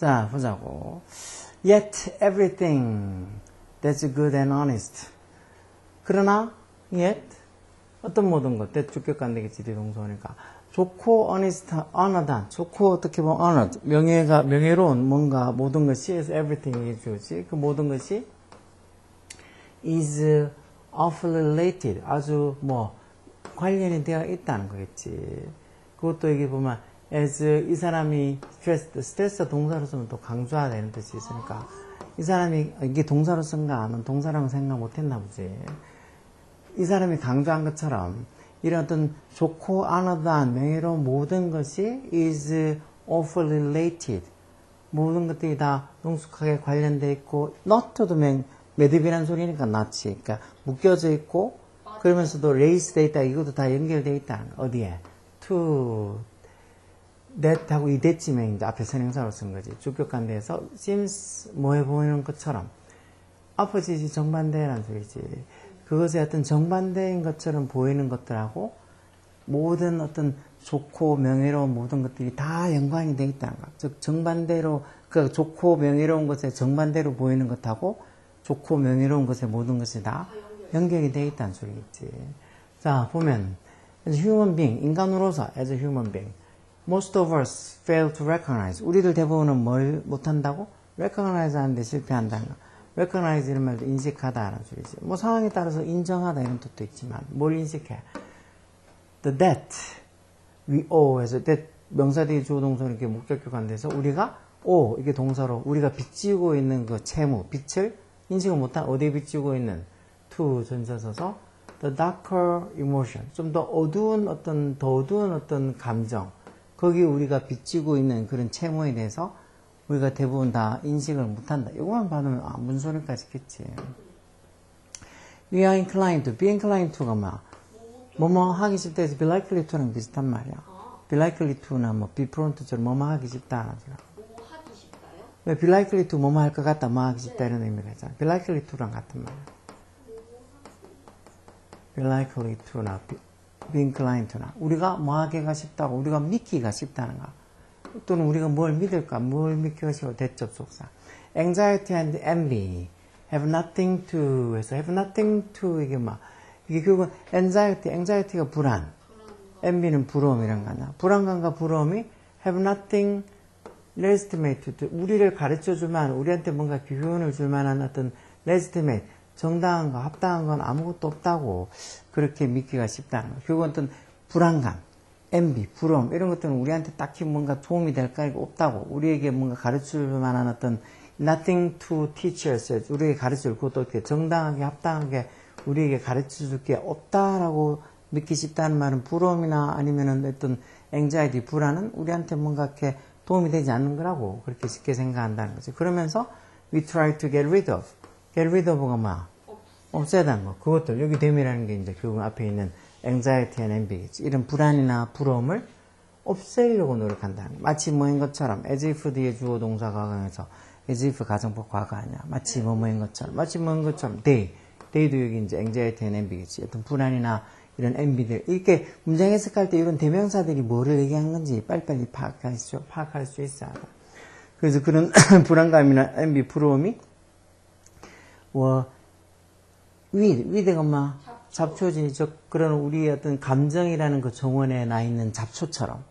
자, 보자고. Yet everything that's good and honest. 그러나, yet, 어떤 모든 것, that 주격관되겠지, 동사니까. 좋고, honest, honest한, 좋고, 어떻게 보면 honest, 명예가, 명예로운 뭔가, 모든 것이, is everything 이주지. 그 모든 것이 is awfully related. 아주 뭐, 관련이 되어 있다는 거겠지. 그것도 여기 보면, as 이 사람이 stressed, 스트레스 동사로 쓰면 또 강조하다는 뜻이 있으니까, 이 사람이, 이게 동사로 쓴가 하면 동사라고 생각 못 했나 보지. 이 사람이 강조한 것처럼, 이런 어떤 좋고 안하다한 명예로운 모든 것이 is awfully related. 모든 것들이 다 능숙하게 관련돼 있고, not도 매, 매듭이라는 소리니까 not이. 그러니까 묶여져 있고, 그러면서도 레이스 돼 있다. 이것도 다 연결돼 있다는 거. 어디에? to that하고 이 that쯤에 이제 앞에 선행사로 쓴 거지. 주격관대에서 seems 뭐해 보이는 것처럼 opposite이 정반대라는 소리지. 그것의 어떤 정반대인 것처럼 보이는 것들하고 모든 어떤 좋고 명예로운 모든 것들이 다 연관이 되어 있다는 거. 즉 정반대로 그 좋고 명예로운 것에 정반대로 보이는 것하고 좋고 명예로운 것의 모든 것이 다 연결이 되어 있다는 소리겠지. 자 보면 as human being 인간으로서 as a human being most of us fail to recognize 우리들 대부분은 뭘 못한다고? recognize 하는데 실패한다는 거. recognize 이런 말도 인식하다라는 소리지. 뭐 상황에 따라서 인정하다 이런 뜻도 있지만 뭘 인식해? The debt we owe 해서 debt 명사 뒤에 주어 동사 이렇게 목적격한 돼서 우리가 o 이게 동사로 우리가 빚지고 있는 그 채무 빚을 인식을 못한 어디에 빚지고 있는 to 전사서서 the darker emotion 좀 더 어두운 어떤 더 어두운 어떤 감정 거기 우리가 빚지고 있는 그런 채무에 대해서 우리가 대부분 다 인식을 못한다. 이거만 받으면 아, 무슨 소리까 싶겠지. We are inclined to, be inclined to가 뭐야? 뭐뭐 하기 싶다 해서 be likely to랑 비슷한 말이야. be likely to나 뭐 be prone to처럼 뭐뭐 하기 싶다요? 왜 be likely to 뭐뭐 할 것 같다, 뭐 하기 싶다 이런 의미가 있잖아. be likely to랑 같은 말이야. be likely to나 be, to나 우리가 뭐 하기가 싶다고 우리가 믿기가 싶다는 거. 또는 우리가 뭘 믿을까, 뭘 믿기가 싶어 대접속사. anxiety and envy have nothing to 해서 have nothing to 이게 막 이게 결국은 anxiety, anxiety가 불안, envy는 부러움이란 거냐. 불안감과 부러움이 have nothing legitimate to 우리를 가르쳐 줄 만한 우리한테 뭔가 교훈을 줄 만한 어떤 legitimate 정당한 거, 합당한 건 아무것도 없다고 그렇게 믿기가 쉽다는 거. 결국은 어떤 불안감, envy, 부러움 이런 것들은 우리한테 딱히 뭔가 도움이 될까 이거 없다고 우리에게 뭔가 가르칠 만한 어떤 nothing to teach us 우리에게 가르칠 그것도 어떻게 정당하게 합당하게 우리에게 가르쳐 줄 게 없다라고 믿기 쉽다는 말은 부러움이나 아니면은 어떤 anxiety, 불안은 우리한테 뭔가 이렇게 도움이 되지 않는 거라고 그렇게 쉽게 생각한다는 거죠. 그러면서 we try to get rid of. Get rid of가 뭐야? 없애다는 거. 그것들 여기 됨이라는 게 이제 결국 앞에 있는 anxiety and envy겠지. 이런 불안이나 부러움을 없애려고 노력한다는 거. 마치 뭐인 것처럼 as if 뒤에 주어 동사 과거에서 as if 가정법 과거 아니야. 마치 뭐뭐인 것처럼. 마치 뭐인 것처럼 they. they도 여기 이제 anxiety and envy겠지. 어떤 불안이나 이런 envy들. 이렇게 문장 해석할 때 이런 대명사들이 뭐를 얘기한 건지 빨리빨리 파악할 수, 파악할 수 있어야 돼. 그래서 그런 불안감이나 envy, 부러움이 뭐 위, 위대가 뭐 잡초지, 저, 그런 우리의 어떤 감정이라는 그 정원에 나 있는 잡초처럼,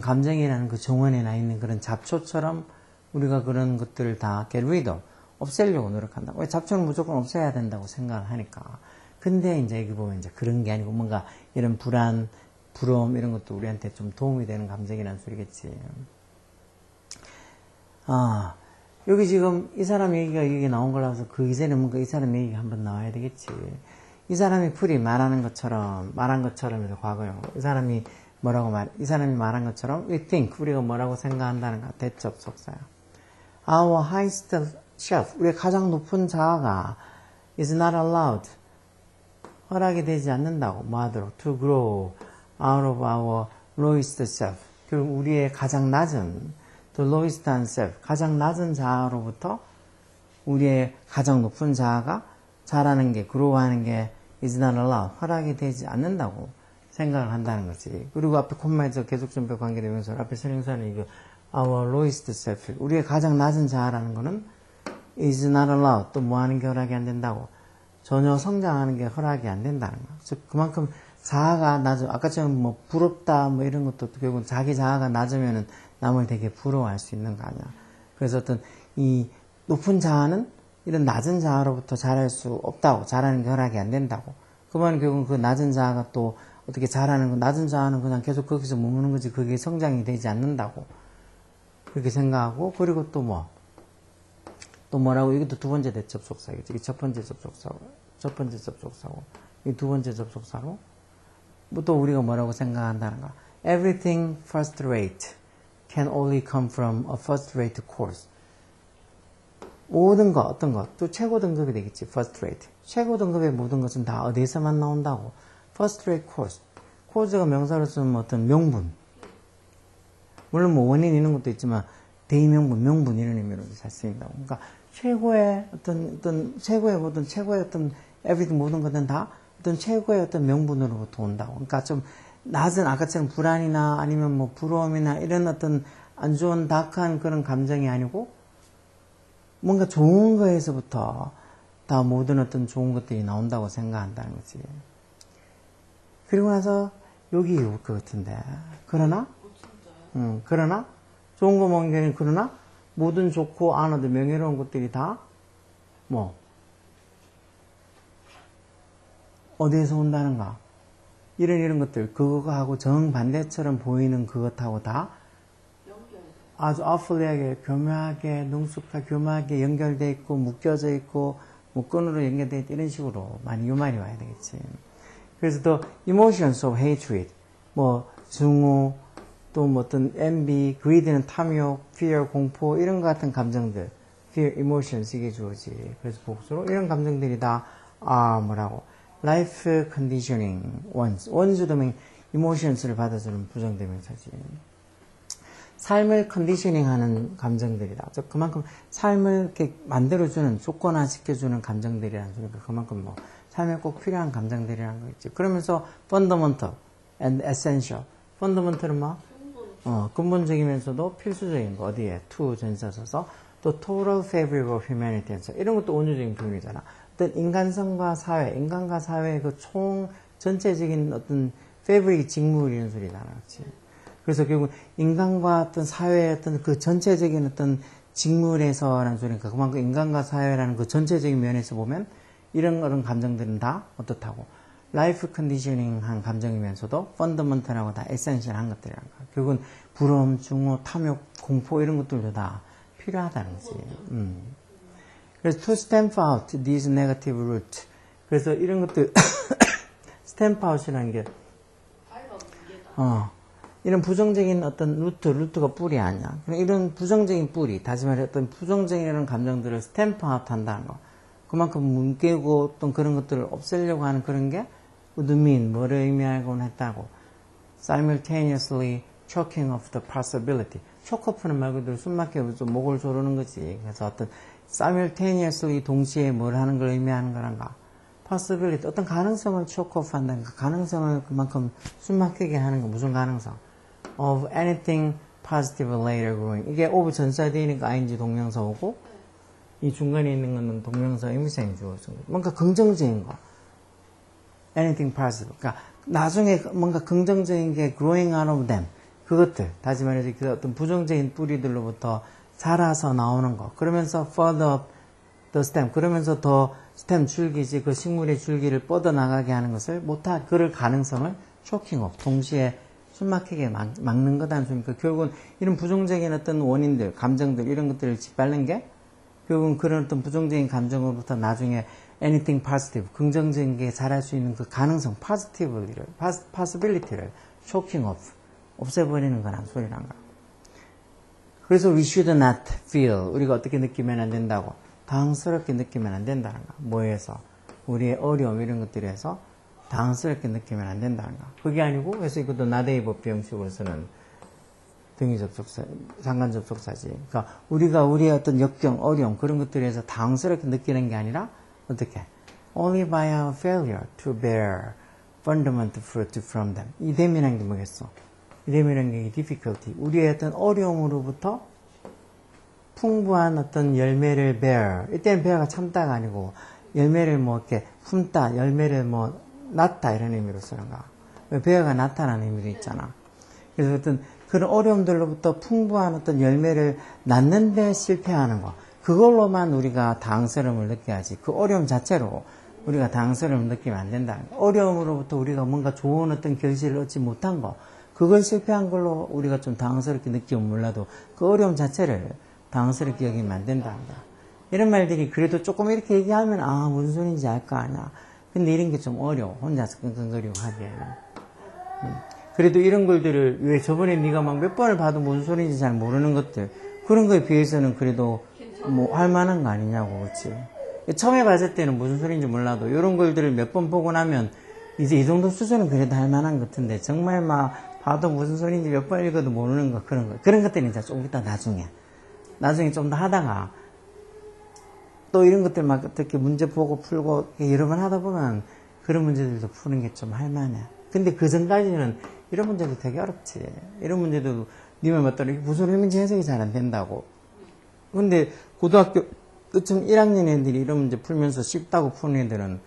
감정이라는 그 정원에 나 있는 그런 잡초처럼 우리가 그런 것들을 다 get rid of, 없애려고 노력한다. 왜 잡초는 무조건 없애야 된다고 생각을 하니까. 근데 이제 여기 보면 이제 그런 게 아니고 뭔가 이런 불안, 부러움 이런 것도 우리한테 좀 도움이 되는 감정이라는 소리겠지. 아, 여기 지금 이 사람 얘기가 여기 나온 거라서 그 이전에 뭔가 이 사람 얘기가 한번 나와야 되겠지. 이 사람이 풀이 말하는 것처럼, 말한 것처럼 해서 과거형. 이 사람이 뭐라고 말, 이 사람이 말한 것처럼, we think, 우리가 뭐라고 생각한다는 거, 대접 속사야. Our highest shelf, 우리의 가장 높은 자아가 is not allowed. 허락이 되지 않는다고, 뭐 하도록, to grow out of our lowest self. 결국 우리의 가장 낮은, the lowest self, 가장 낮은 자아로부터 우리의 가장 높은 자아가 자라는 게, 그로우하는 게 is not allowed, 허락이 되지 않는다고 생각을 한다는 거지. 그리고 앞에 콤마에서 계속 전배 관계되면서 앞에 설명서는 이거 our lowest self. 우리의 가장 낮은 자아라는 거는 is not allowed. 또 뭐 하는 게 허락이 안 된다고. 전혀 성장하는 게 허락이 안 된다는 거. 즉, 그만큼 자아가 낮아. 아까처럼 뭐 부럽다 뭐 이런 것도 결국은 자기 자아가 낮으면은 남을 되게 부러워할 수 있는 거 아니야. 그래서 어떤 이 높은 자아는 이런 낮은 자아로부터 자랄 수 없다고. 자라는 게 허락이 안 된다고. 그러면 결국은 그 낮은 자아가 또 어떻게 자라는 거, 낮은 자아는 그냥 계속 거기서 머무는 거지 그게 성장이 되지 않는다고. 그렇게 생각하고, 그리고 또 뭐, 또 뭐라고, 이것도 두 번째 대접속사겠지. 이게 첫 번째 접속사고, 첫 번째 접속사고, 이 두 번째 접속사로, 뭐또 우리가 뭐라고 생각한다는 가. Everything first rate can only come from a first rate course. 모든 것, 어떤 것, 또 최고 등급이 되겠지, first rate. 최고 등급의 모든 것은 다 어디에서만 나온다고. first rate course. 코즈가 명사로 쓰면 어떤 명분. 물론 뭐 원인 이런 것도 있지만, 대의명분, 명분 이런 의미로 잘 쓰인다고. 그러니까 최고의 어떤, 어떤, 최고의 모든, 최고의 어떤, everything 모든 것은 다 어떤 최고의 어떤 명분으로부터 온다고. 그러니까 좀 낮은 아까처럼 불안이나 아니면 뭐 부러움이나 이런 어떤 안 좋은 다크한 그런 감정이 아니고 뭔가 좋은 거에서부터 다 모든 어떤 좋은 것들이 나온다고 생각한다는 거지. 그리고 나서 여기 올 것 같은데. 그러나, 음, 그러나, 좋은 거 먹는 게 아니라 그러나, 모든 좋고 안어도 명예로운 것들이 다, 뭐, 어디에서 온다는가? 이런 이런 것들, 그거하고 정반대처럼 보이는 그것하고 다 아주 어플리하게, 교묘하게, 능숙하게, 교묘하게 연결돼 있고, 묶여져 있고, 뭐, 끈으로 연결돼 있고, 이런 식으로 많이 유말이 와야 되겠지. 그래서 또, emotions of hatred, 뭐, 증오, 또뭐 어떤 envy, greed는 탐욕, fear, 공포, 이런 것 같은 감정들, fear, emotions, 이게 주어지. 그래서 복수로, 이런 감정들이 다, 아, 뭐라고, life conditioning, ones. 원수도 emotions를 받아주는 부정대명사지. 삶을 컨디셔닝 하는 감정들이다. 즉, 그만큼 삶을 이렇게 만들어주는, 조건화 시켜주는 감정들이라는 소리가 그만큼 뭐, 삶에 꼭 필요한 감정들이라는 거 있지. 그러면서, fundamental and essential. fundamental은 뭐? 어, 근본적이면서도 필수적인 거, 어디에? to 전사 써서, 또 total fabric of humanity 해서, 이런 것도 온유적인 표현이잖아. 어떤 인간성과 사회, 인간과 사회의 그 총, 전체적인 어떤 fabric 직무 이런 소리잖아. 그렇지? 그래서 결국 인간과 어떤 사회의 어떤 그 전체적인 어떤 직물에서라는 소리니까 그만큼 인간과 사회라는 그 전체적인 면에서 보면 이런 그런 감정들은 다 어떻다고 라이프 컨디셔닝 한 감정이면서도 펀더먼털하고 다 에센셜한 것들이란 거야. 결국은 부러움, 증오, 탐욕, 공포 이런 것들도 다 필요하다는 거지. 음. 그래서 to stamp out these negative root. 그래서 이런 것들 stamp out이라는 게 어. 이런 부정적인 어떤 루트, 루트가 뿌리 아니야. 이런 부정적인 뿌리, 다시 말해 어떤 부정적인 이런 감정들을 스탬프 아웃 한다는 거. 그만큼 뭉개고 어떤 그런 것들을 없애려고 하는 그런 게 우드민, 뭐를 의미하곤 했다고. simultaneously choking off the possibility. 초커프는 말 그대로 숨 막혀 좀 목을 조르는 거지. 그래서 어떤 simultaneously 동시에 뭘 하는 걸 의미하는 거란가. possibility, 어떤 가능성을 choke off 한다는 그 가능성을 그만큼 숨 막히게 하는 거. 무슨 가능성? of anything positive later growing. 이게 of 전사되니까 ing 동명사 오고 이 중간에 있는 거는 동명사 의미사인 주어서 뭔가 긍정적인 거. anything positive. 그러니까 나중에 뭔가 긍정적인 게 growing out of them. 그것들. 다시 말해서 그 어떤 부정적인 뿌리들로부터 자라서 나오는 거. 그러면서 further up the stem. 그러면서 더 스템 줄기지 그 식물의 줄기를 뻗어나가게 하는 것을 못할 그럴 가능성을 off. 동시에 숨막히게 막, 막는 것 않습니까? 결국은 이런 부정적인 어떤 원인들, 감정들, 이런 것들을 짓밟는 게 결국은 그런 어떤 부정적인 감정으로부터 나중에 anything positive, 긍정적인 게 자랄 수 있는 그 가능성, positive를, possibility를 choking off, 없애버리는 거란 소리란가. 그래서 we should not feel, 우리가 어떻게 느끼면 안 된다고, 당황스럽게 느끼면 안 된다는 거. 뭐에서? 우리의 어려움, 이런 것들에서 당황스럽게 느끼면 안 된다는 거. 그게 아니고, 그래서 이것도 나대이법 비 형식으로서는 등위 접속사, 상관 접속사지. 그러니까 우리가 우리의 어떤 역경, 어려움, 그런 것들에서 당황스럽게 느끼는 게 아니라, 어떻게? Only by our failure to bear fundamental fruit from them. 이 댐이라는 게 뭐겠어? 이름이라는 게 difficulty. 우리의 어떤 어려움으로부터 풍부한 어떤 열매를 bear. 이때는 bear가 참다가 아니고 열매를 뭐 이렇게 품다, 열매를 뭐 낳다 이런 의미로 쓰는 거야. 왜 bear가 나타나는 의미도 있잖아. 그래서 어떤 그런 어려움들로부터 풍부한 어떤 열매를 낳는데 실패하는 거. 그걸로만 우리가 당스러움을 느껴야지. 그 어려움 자체로 우리가 당스러움을 느끼면 안 된다. 어려움으로부터 우리가 뭔가 좋은 어떤 결실을 얻지 못한 거. 그건 실패한 걸로 우리가 좀 당황스럽게 느끼면 몰라도 그 어려움 자체를 당황스럽게 여기면 안 된다. 이런 말들이 그래도 조금 이렇게 얘기하면 아 무슨 소리인지 알 거 아니야. 근데 이런 게 좀 어려워. 혼자서 끙끙거리고 하기에는. 음. 그래도 이런 글들을 왜 저번에 네가 막 몇 번을 봐도 무슨 소리인지 잘 모르는 것들 그런 거에 비해서는 그래도 뭐 할 만한 거 아니냐고 그렇지. 처음에 봤을 때는 무슨 소리인지 몰라도 이런 글들을 몇 번 보고 나면 이제 이 정도 수준은 그래도 할 만한 것 같은데 정말 막 봐도 무슨 소리인지 몇 번 읽어도 모르는 거 그런 거 그런 것들은 이제 좀 이따 나중에 나중에 좀 더 하다가 또 이런 것들 막 어떻게 문제 보고 풀고 여러 번 하다 보면 그런 문제들도 푸는 게 좀 할만해. 근데 그 전까지는 이런 문제도 되게 어렵지. 이런 문제도 니말 맞더니 무슨 의미인지 해석이 잘 안 된다고. 근데 고등학교 끝쯤 1학년 애들이 이런 문제 풀면서 쉽다고 푸는 애들은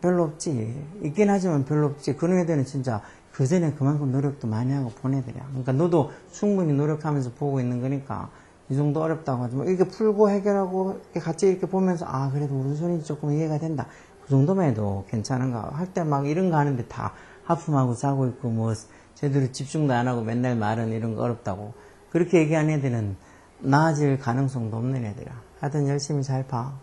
별로 없지. 있긴 하지만 별로 없지. 그런 애들은 진짜 그 전에 그만큼 노력도 많이 하고 본 애들이야. 그러니까 너도 충분히 노력하면서 보고 있는 거니까 이 정도 어렵다고 하지만 이렇게 풀고 해결하고 같이 이렇게 보면서 아 그래도 무슨 소리인지 조금 이해가 된다. 그 정도만 해도 괜찮은가. 할 때 막 이런 거 하는데 다 하품하고 자고 있고 뭐 제대로 집중도 안 하고 맨날 말은 이런 거 어렵다고. 그렇게 얘기하는 애들은 나아질 가능성도 없는 애들이야. 하여튼 열심히 잘 봐.